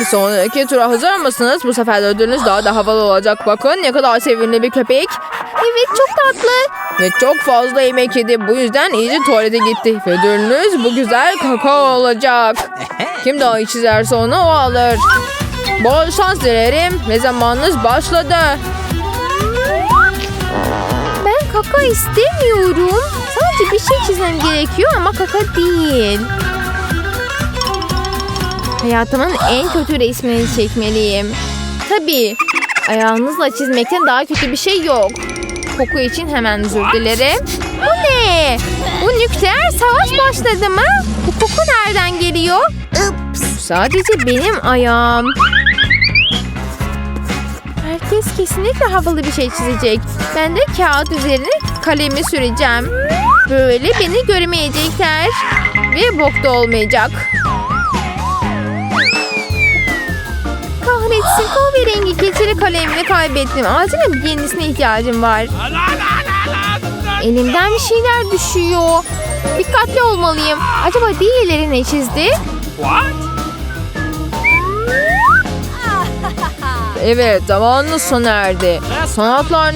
Bir sonraki tura hazır mısınız? Bu sefer de ödülünüz daha da havalı olacak. Bakın ne kadar sevimli bir köpek. Evet çok tatlı. Ve çok fazla yemek yedi. Bu yüzden iyice tuvalete gitti. Ve ödülünüz bu güzel kakao olacak. Kim daha çizerse onu o alır. Bol şans dilerim. Ve zamanınız başladı. Ben kaka istemiyorum. Sadece bir şey çizmem gerekiyor ama kaka değil. Hayatımın en kötü resmini çekmeliyim. Tabii. Ayağınızla çizmekten daha kötü bir şey yok. Koku için hemen özür dilerim. Bu ne? Bu nükleer savaş başladı mı? Bu koku nereden geliyor? Sadece benim ayağım. Herkes kesinlikle havalı bir şey çizecek. Ben de kağıt üzerine kalemi süreceğim. Böyle beni göremeyecekler. Ve bok da olmayacak. Kahretsin kahverengi keçeli kalemini kaybettim. Acilen bir yenisine ihtiyacım var. Elimden bir şeyler düşüyor. Dikkatli olmalıyım. Acaba diğerleri ne çizdi? Evet zamanınız sona erdi. Sanatlar